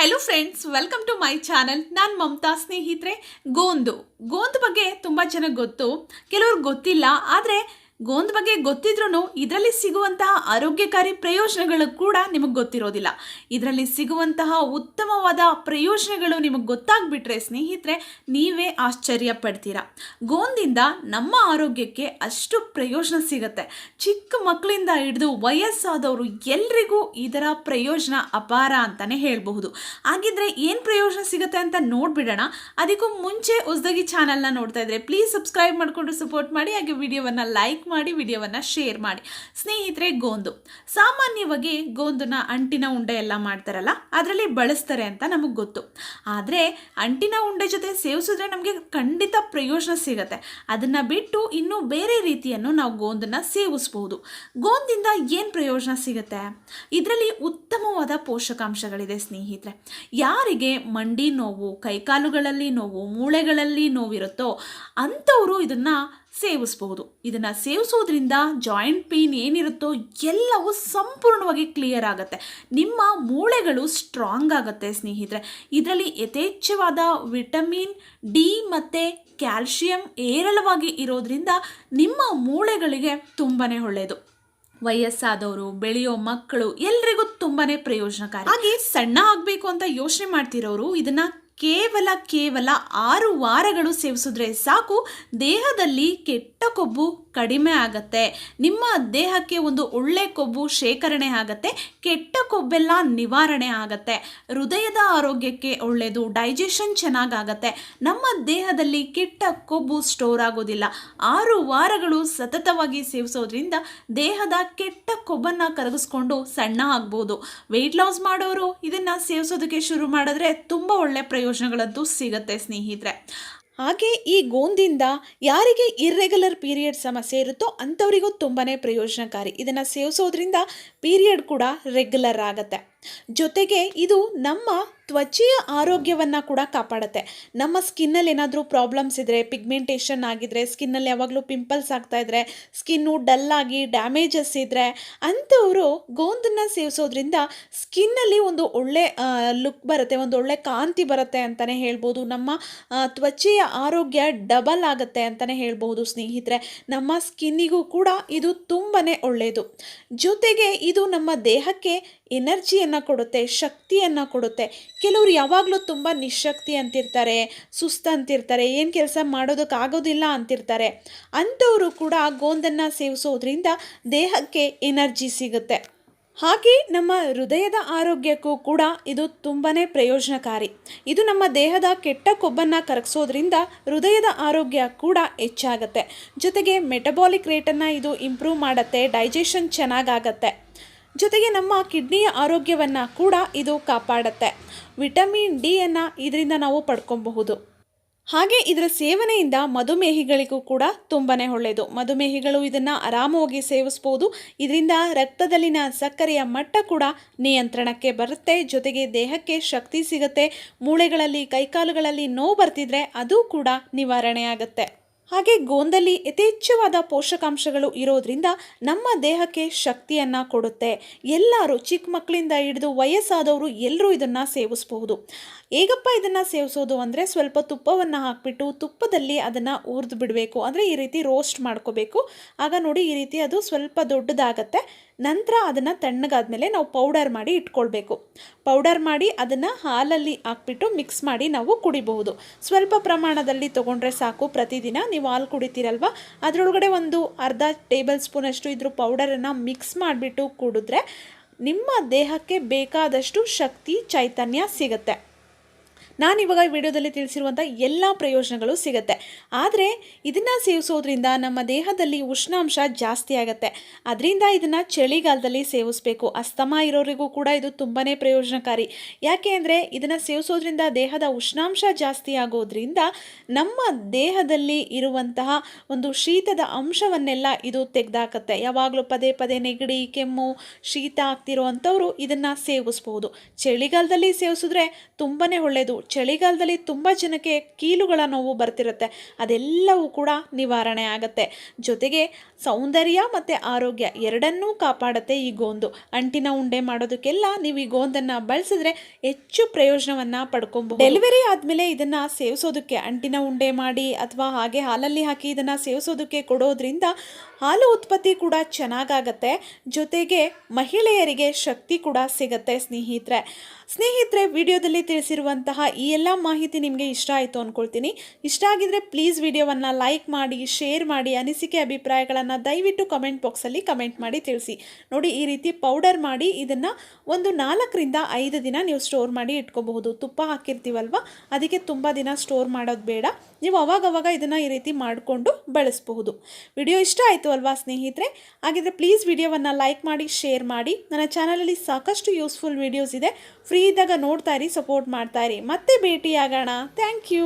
Hello friends welcome to my channel ನಾನು ಮಮತಾ ಸ್ನೇಹಿತರೆ, ಗೋಂದು. ಗೋಂದು ಬಗ್ಗೆ ತುಂಬ ಚೆನ್ನಾಗಿ ಗೊತ್ತು. ಕೆಲವ್ರಿಗೆ ಗೊತ್ತಿಲ್ಲ, ಆದರೆ ಗೋಂದ್ ಬಗ್ಗೆ ಗೊತ್ತಿದ್ರೂ ಇದರಲ್ಲಿ ಸಿಗುವಂತಹ ಆರೋಗ್ಯಕಾರಿ ಪ್ರಯೋಜನಗಳು ಕೂಡ ನಿಮಗೆ ಗೊತ್ತಿರೋದಿಲ್ಲ. ಇದರಲ್ಲಿ ಸಿಗುವಂತಹ ಉತ್ತಮವಾದ ಪ್ರಯೋಜನಗಳು ನಿಮಗೆ ಗೊತ್ತಾಗ್ಬಿಟ್ರೆ ಸ್ನೇಹಿತರೆ, ನೀವೇ ಆಶ್ಚರ್ಯ ಪಡ್ತೀರಾ ಗೋಂದಿಂದ ನಮ್ಮ ಆರೋಗ್ಯಕ್ಕೆ ಅಷ್ಟು ಪ್ರಯೋಜನ ಸಿಗುತ್ತೆ. ಚಿಕ್ಕ ಮಕ್ಕಳಿಂದ ಹಿಡಿದು ವಯಸ್ಸಾದವರು ಎಲ್ರಿಗೂ ಇದರ ಪ್ರಯೋಜನ ಅಪಾರ ಅಂತಲೇ ಹೇಳಬಹುದು. ಹಾಗಿದ್ರೆ ಏನು ಪ್ರಯೋಜನ ಸಿಗುತ್ತೆ ಅಂತ ನೋಡ್ಬಿಡೋಣ. ಅದಕ್ಕೂ ಮುಂಚೆ ಹೊಸದಾಗಿ ಚಾನೆಲ್ನ ನೋಡ್ತಾ ಇದ್ರೆ ಪ್ಲೀಸ್ ಸಬ್ಸ್ಕ್ರೈಬ್ ಮಾಡಿಕೊಂಡು ಸಪೋರ್ಟ್ ಮಾಡಿ, ಹಾಗೆ ವಿಡಿಯೋವನ್ನು ಲೈಕ್ ಮಾಡಿ ವಿಡಿಯೋವನ್ನು ಶೇರ್ ಮಾಡಿ. ಸ್ನೇಹಿತರೆ, ಗೋಂದು. ಸಾಮಾನ್ಯವಾಗಿ ಗೋಂದನ್ನ ಅಂಟಿನ ಉಂಡೆ ಎಲ್ಲ ಮಾಡ್ತಾರಲ್ಲ, ಅದರಲ್ಲಿ ಬಳಸ್ತಾರೆ ಅಂತ ನಮಗೆ ಗೊತ್ತು. ಆದರೆ, ಅಂಟಿನ ಉಂಡೆ ಜೊತೆ ಸೇವಿಸಿದ್ರೆ ನಮಗೆ ಖಂಡಿತ ಪ್ರಯೋಜನ ಸಿಗುತ್ತೆ. ಅದನ್ನು ಬಿಟ್ಟು ಇನ್ನೂ ಬೇರೆ ರೀತಿಯನ್ನು ನಾವು ಗೋಂದನ್ನ ಸೇವಿಸ್ಬೋದು ಗೋಂದಿಂದ ಏನು ಪ್ರಯೋಜನ ಸಿಗುತ್ತೆ? ಇದರಲ್ಲಿ ಉತ್ತಮವಾದ ಪೋಷಕಾಂಶಗಳಿದೆ ಸ್ನೇಹಿತರೆ. ಯಾರಿಗೆ ಮಂಡಿ ನೋವು, ಕೈಕಾಲುಗಳಲ್ಲಿ ನೋವು, ಮೂಳೆಗಳಲ್ಲಿ ನೋವಿರುತ್ತೋ ಅಂಥವರು ಇದನ್ನು ಸೇವಿಸ್ಬಹುದು. ಇದನ್ನು ಸೇವಿಸೋದ್ರಿಂದ ಜಾಯಿಂಟ್ ಪೇನ್ ಏನಿರುತ್ತೋ ಎಲ್ಲವೂ ಸಂಪೂರ್ಣವಾಗಿ ಕ್ಲಿಯರ್ ಆಗುತ್ತೆ. ನಿಮ್ಮ ಮೂಳೆಗಳು ಸ್ಟ್ರಾಂಗ್ ಆಗುತ್ತೆ ಸ್ನೇಹಿತರೆ. ಇದರಲ್ಲಿ ಯಥೇಚ್ಛವಾದ ವಿಟಮಿನ್ ಡಿ ಮತ್ತು ಕ್ಯಾಲ್ಶಿಯಂ ಏರಳವಾಗಿ ಇರೋದ್ರಿಂದ ನಿಮ್ಮ ಮೂಳೆಗಳಿಗೆ ತುಂಬಾ ಒಳ್ಳೆಯದು ವಯಸ್ಸಾದವರು, ಬೆಳೆಯೋ ಮಕ್ಕಳು ಎಲ್ರಿಗೂ ತುಂಬಾನೇ ಪ್ರಯೋಜನಕಾರಿ. ಹಾಗೆ ಸಣ್ಣ ಆಗಬೇಕು ಅಂತ ಯೋಚನೆ ಮಾಡ್ತಿರೋರು ಇದನ್ನ ಕೇವಲ ಕೇವಲ ಆರು ವಾರಗಳು ಸೇವಿಸಿದ್ರೆ ಸಾಕು, ದೇಹದಲ್ಲಿ ಕೆಟ್ಟ ಕೊಬ್ಬು ಕಡಿಮೆ ಆಗತ್ತೆ. ನಿಮ್ಮ ದೇಹಕ್ಕೆ ಒಂದು ಒಳ್ಳೆ ಕೊಬ್ಬು ಶೇಖರಣೆ ಆಗತ್ತೆ, ಕೆಟ್ಟ ಕೊಬ್ಬೆಲ್ಲ ನಿವಾರಣೆ ಆಗತ್ತೆ. ಹೃದಯದ ಆರೋಗ್ಯಕ್ಕೆ ಒಳ್ಳೆಯದು, ಡೈಜೆಷನ್ ಚೆನ್ನಾಗಾಗತ್ತೆ ನಮ್ಮ ದೇಹದಲ್ಲಿ ಕೆಟ್ಟ ಕೊಬ್ಬು ಸ್ಟೋರ್ ಆಗೋದಿಲ್ಲ. ಆರು ವಾರಗಳು ಸತತವಾಗಿ ಸೇವಿಸೋದ್ರಿಂದ ದೇಹದ ಕೆಟ್ಟ ಕೊಬ್ಬನ್ನು ಕರಗಿಸ್ಕೊಂಡು ಸಣ್ಣ ಆಗ್ಬೋದು. ವೆಯ್ಟ್ ಲಾಸ್ ಮಾಡೋರು ಇದನ್ನು ಸೇವಿಸೋದಕ್ಕೆ ಶುರು ಮಾಡಿದ್ರೆ ತುಂಬ ಒಳ್ಳೆ ಪ್ರಯೋಜನಗಳಂತೂ ಸಿಗುತ್ತೆ ಸ್ನೇಹಿತರೆ. ಹಾಗೆ ಈ ಗೋಂದಿಂದ ಯಾರಿಗೆ ಇರ್ರೆಗ್ಯುಲರ್ ಪೀರಿಯಡ್ ಸಮಸ್ಯೆ ಇರುತ್ತೋ ಅಂಥವರಿಗೂ ತುಂಬಾ ಪ್ರಯೋಜನಕಾರಿ. ಇದನ್ನು ಸೇವಿಸೋದ್ರಿಂದ ಪೀರಿಯಡ್ ಕೂಡ ರೆಗ್ಯುಲರ್ ಆಗುತ್ತೆ. ಜೊತೆಗೆ ಇದು ನಮ್ಮ ತ್ವಚೆಯ ಆರೋಗ್ಯವನ್ನು ಕೂಡ ಕಾಪಾಡುತ್ತೆ. ನಮ್ಮ ಸ್ಕಿನ್ನಲ್ಲಿ ಏನಾದರೂ ಪ್ರಾಬ್ಲಮ್ಸ್ ಇದ್ದರೆ ಪಿಗ್ಮೆಂಟೇಷನ್ ಆಗಿದ್ರೆ ಸ್ಕಿನ್ನಲ್ಲಿ ಯಾವಾಗಲೂ ಪಿಂಪಲ್ಸ್ ಆಗ್ತಾ ಇದ್ದರೆ ಸ್ಕಿನ್ನು ಡಲ್ ಆಗಿ ಡ್ಯಾಮೇಜಸ್ ಇದ್ದರೆ ಅಂಥವರು ಗೋಂದನ್ನು ಸೇವಿಸೋದ್ರಿಂದ ಸ್ಕಿನ್ನಲ್ಲಿ ಒಂದು ಒಳ್ಳೆ ಲುಕ್ ಬರುತ್ತೆ, ಒಂದು ಒಳ್ಳೆ ಕಾಂತಿ ಬರುತ್ತೆ ಅಂತಲೇ ಹೇಳ್ಬೋದು. ನಮ್ಮ ತ್ವಚೆಯ ಆರೋಗ್ಯ ಡಬಲ್ ಆಗುತ್ತೆ ಅಂತಲೇ ಹೇಳ್ಬೋದು ಸ್ನೇಹಿತರೆ. ನಮ್ಮ ಸ್ಕಿನ್ನಿಗೂ ಕೂಡ ಇದು ತುಂಬಾ ಒಳ್ಳೆಯದು ಜೊತೆಗೆ ಇದು ನಮ್ಮ ದೇಹಕ್ಕೆ ಎನರ್ಜಿಯನ್ನು ಕೊಡುತ್ತೆ, ಶಕ್ತಿಯನ್ನು ಕೊಡುತ್ತೆ. ಕೆಲವರು ಯಾವಾಗಲೂ ತುಂಬ ನಿಶಕ್ತಿ ಅಂತಿರ್ತಾರೆ, ಸುಸ್ತು ಅಂತಿರ್ತಾರೆ, ಏನು ಕೆಲಸ ಮಾಡೋದಕ್ಕಾಗೋದಿಲ್ಲ ಅಂತಿರ್ತಾರೆ. ಅಂಥವರು ಕೂಡ ಗೋಂದನ್ನು ಸೇವಿಸೋದ್ರಿಂದ ದೇಹಕ್ಕೆ ಎನರ್ಜಿ ಸಿಗುತ್ತೆ. ಹಾಗೆ ನಮ್ಮ ಹೃದಯದ ಆರೋಗ್ಯಕ್ಕೂ ಕೂಡ ಇದು ತುಂಬಾ ಪ್ರಯೋಜನಕಾರಿ. ಇದು ನಮ್ಮ ದೇಹದ ಕೆಟ್ಟ ಕೊಬ್ಬನ್ನು ಕರಗಿಸೋದ್ರಿಂದ ಹೃದಯದ ಆರೋಗ್ಯ ಕೂಡ ಹೆಚ್ಚಾಗುತ್ತೆ. ಜೊತೆಗೆ ಮೆಟಬಾಲಿಕ್ ರೇಟನ್ನು ಇದು ಇಂಪ್ರೂವ್ ಮಾಡುತ್ತೆ, ಡೈಜೆಷನ್ ಚೆನ್ನಾಗಾಗತ್ತೆ. ಜೊತೆಗೆ ನಮ್ಮ ಕಿಡ್ನಿಯ ಆರೋಗ್ಯವನ್ನು ಕೂಡ ಇದು ಕಾಪಾಡುತ್ತೆ. ವಿಟಮಿನ್ ಡಿಯನ್ನು ಇದರಿಂದ ನಾವು ಪಡ್ಕೊಬಹುದು. ಹಾಗೆ ಇದರ ಸೇವನೆಯಿಂದ ಮಧುಮೇಹಿಗಳಿಗೂ ಕೂಡ ತುಂಬಾ ಒಳ್ಳೆಯದು ಮಧುಮೇಹಿಗಳು ಇದನ್ನು ಆರಾಮವಾಗಿ ಸೇವಿಸ್ಬೋದು. ಇದರಿಂದ ರಕ್ತದಲ್ಲಿನ ಸಕ್ಕರೆಯ ಮಟ್ಟ ಕೂಡ ನಿಯಂತ್ರಣಕ್ಕೆ ಬರುತ್ತೆ. ಜೊತೆಗೆ ದೇಹಕ್ಕೆ ಶಕ್ತಿ ಸಿಗುತ್ತೆ. ಮೂಳೆಗಳಲ್ಲಿ, ಕೈಕಾಲುಗಳಲ್ಲಿ ನೋವು ಬರ್ತಿದ್ರೆ ಅದು ಕೂಡ ನಿವಾರಣೆ ಆಗುತ್ತೆ. ಹಾಗೆ ಗೋಂದಲ್ಲಿ ಯಥೇಚ್ಛವಾದ ಪೋಷಕಾಂಶಗಳು ಇರೋದ್ರಿಂದ ನಮ್ಮ ದೇಹಕ್ಕೆ ಶಕ್ತಿಯನ್ನು ಕೊಡುತ್ತೆ. ಎಲ್ಲರೂ ಚಿಕ್ಕ ಮಕ್ಕಳಿಂದ ಹಿಡಿದು ವಯಸ್ಸಾದವರು ಎಲ್ಲರೂ ಇದನ್ನು ಸೇವಿಸಬಹುದು. ಹೇಗಪ್ಪ ಇದನ್ನು ಸೇವಿಸೋದು ಅಂದರೆ ಸ್ವಲ್ಪ ತುಪ್ಪವನ್ನು ಹಾಕಿಬಿಟ್ಟು ತುಪ್ಪದಲ್ಲಿ ಅದನ್ನು ಹುರಿದು ಬಿಡಬೇಕು. ಅಂದರೆ ಈ ರೀತಿ ರೋಸ್ಟ್ ಮಾಡ್ಕೋಬೇಕು. ಆಗ ನೋಡಿ ಈ ರೀತಿ ಅದು ಸ್ವಲ್ಪ ದೊಡ್ಡದಾಗತ್ತೆ. ನಂತರ ಅದನ್ನು ತಣ್ಣಗಾದ್ಮೇಲೆ ನಾವು ಪೌಡರ್ ಮಾಡಿ ಇಟ್ಕೊಳ್ಬೇಕು. ಪೌಡರ್ ಮಾಡಿ ಅದನ್ನು ಹಾಲಲ್ಲಿ ಹಾಕ್ಬಿಟ್ಟು ಮಿಕ್ಸ್ ಮಾಡಿ ನಾವು ಕುಡಿಬಹುದು. ಸ್ವಲ್ಪ ಪ್ರಮಾಣದಲ್ಲಿ ತೊಗೊಂಡ್ರೆ ಸಾಕು. ಪ್ರತಿದಿನ ನೀವು ಹಾಲು ಕುಡಿತೀರಲ್ವ? ಅದರೊಳಗಡೆ ಒಂದು ಅರ್ಧ ಟೇಬಲ್ ಸ್ಪೂನಷ್ಟು ಇದ್ರ ಪೌಡರನ್ನು ಮಿಕ್ಸ್ ಮಾಡಿಬಿಟ್ಟು ಕುಡಿದ್ರೆ ನಿಮ್ಮ ದೇಹಕ್ಕೆ ಬೇಕಾದಷ್ಟು ಶಕ್ತಿ, ಚೈತನ್ಯ ಸಿಗುತ್ತೆ. ನಾನಿವಾಗ ಈ ವಿಡಿಯೋದಲ್ಲಿ ತಿಳಿಸಿರುವಂಥ ಎಲ್ಲ ಪ್ರಯೋಜನಗಳು ಸಿಗುತ್ತೆ. ಆದರೆ ಇದನ್ನು ಸೇವಿಸೋದ್ರಿಂದ ನಮ್ಮ ದೇಹದಲ್ಲಿ ಉಷ್ಣಾಂಶ ಜಾಸ್ತಿ ಆಗುತ್ತೆ. ಅದರಿಂದ ಇದನ್ನು ಚಳಿಗಾಲದಲ್ಲಿ ಸೇವಿಸಬೇಕು. ಅಸ್ತಮ ಇರೋರಿಗೂ ಕೂಡ ಇದು ತುಂಬಾ ಪ್ರಯೋಜನಕಾರಿ. ಯಾಕೆ ಅಂದರೆ ಇದನ್ನು ಸೇವಿಸೋದ್ರಿಂದ ದೇಹದ ಉಷ್ಣಾಂಶ ಜಾಸ್ತಿ ಆಗೋದ್ರಿಂದ ನಮ್ಮ ದೇಹದಲ್ಲಿ ಇರುವಂತಹ ಒಂದು ಶೀತದ ಅಂಶವನ್ನೆಲ್ಲ ಇದು ತೆಗೆದಾಕತ್ತೆ. ಯಾವಾಗಲೂ ಪದೇ ಪದೇ ನೆಗಡಿ, ಕೆಮ್ಮು, ಶೀತ ಆಗ್ತಿರೋ ಅಂಥವ್ರು ಇದನ್ನು ಸೇವಿಸ್ಬೋದು. ಚಳಿಗಾಲದಲ್ಲಿ ಸೇವಿಸಿದ್ರೆ ತುಂಬಾ ಒಳ್ಳೆಯದು ಚಳಿಗಾಲದಲ್ಲಿ ತುಂಬ ಜನಕ್ಕೆ ಕೀಲುಗಳ ನೋವು ಬರ್ತಿರುತ್ತೆ. ಅದೆಲ್ಲವೂ ಕೂಡ ನಿವಾರಣೆ ಆಗುತ್ತೆ. ಜೊತೆಗೆ ಸೌಂದರ್ಯ ಮತ್ತು ಆರೋಗ್ಯ ಎರಡನ್ನೂ ಕಾಪಾಡುತ್ತೆ ಈ ಗೋಂದು. ಅಂಟಿನ ಉಂಡೆ ಮಾಡೋದಕ್ಕೆಲ್ಲ ನೀವು ಈ ಗೋಂದನ್ನು ಬಳಸಿದ್ರೆ ಹೆಚ್ಚು ಪ್ರಯೋಜನವನ್ನು ಪಡ್ಕೊಬಹುದು. ಡೆಲಿವರಿ ಆದಮೇಲೆ ಇದನ್ನು ಸೇವಿಸೋದಕ್ಕೆ ಅಂಟಿನ ಉಂಡೆ ಮಾಡಿ ಅಥವಾ ಹಾಗೆ ಹಾಲಲ್ಲಿ ಹಾಕಿ ಇದನ್ನು ಸೇವಿಸೋದಕ್ಕೆ ಕೊಡೋದ್ರಿಂದ ಹಾಲು ಉತ್ಪತ್ತಿ ಕೂಡ ಚೆನ್ನಾಗಾಗತ್ತೆ. ಜೊತೆಗೆ ಮಹಿಳೆಯರಿಗೆ ಶಕ್ತಿ ಕೂಡ ಸಿಗತ್ತೆ ಸ್ನೇಹಿತರೆ. ಸ್ನೇಹಿತರೆ, ವಿಡಿಯೋದಲ್ಲಿ ತಿಳಿಸಿರುವಂತಹ ಈ ಎಲ್ಲ ಮಾಹಿತಿ ನಿಮಗೆ ಇಷ್ಟ ಆಯಿತು ಅಂದ್ಕೊಳ್ತೀನಿ ಇಷ್ಟ ಆಗಿದ್ರೆ ಪ್ಲೀಸ್ ವಿಡಿಯೋವನ್ನು ಲೈಕ್ ಮಾಡಿ ಶೇರ್ ಮಾಡಿ, ಅನಿಸಿಕೆ ಅಭಿಪ್ರಾಯಗಳನ್ನು ದಯವಿಟ್ಟು ಕಮೆಂಟ್ ಬಾಕ್ಸಲ್ಲಿ ಕಮೆಂಟ್ ಮಾಡಿ ತಿಳಿಸಿ. ನೋಡಿ, ಈ ರೀತಿ ಪೌಡರ್ ಮಾಡಿ ಇದನ್ನು ಒಂದು ನಾಲ್ಕರಿಂದ ಐದು ದಿನ ನೀವು ಸ್ಟೋರ್ ಮಾಡಿ ಇಟ್ಕೋಬಹುದು. ತುಪ್ಪ ಹಾಕಿರ್ತೀವಲ್ವ? ಅದಕ್ಕೆ ತುಂಬ ದಿನ ಸ್ಟೋರ್ ಮಾಡೋದು ಬೇಡ. ನೀವು ಅವಾಗವಾಗ ಇದನ್ನು ಈ ರೀತಿ ಮಾಡಿಕೊಂಡು ಬಳಸಬಹುದು. ವಿಡಿಯೋ ಇಷ್ಟ ಆಯಿತು ಅಲ್ವಾ ಸ್ನೇಹಿತರೆ? ಹಾಗಿದ್ರೆ ಪ್ಲೀಸ್ ವಿಡಿಯೋವನ್ನು ಲೈಕ್ ಮಾಡಿ ಶೇರ್ ಮಾಡಿ. ನನ್ನ ಚಾನಲಲ್ಲಿ ಸಾಕಷ್ಟು ಯೂಸ್ಫುಲ್ ವಿಡಿಯೋಸ್ ಇದೆ. ಫ್ರೀ ಇದ್ದಾಗ ನೋಡ್ತಾ ಇರಿ ಸಪೋರ್ಟ್ ಮಾಡ್ತಾ ಇರಿ. ಮತ್ತೆ ಭೇಟಿಯಾಗೋಣ. Thank you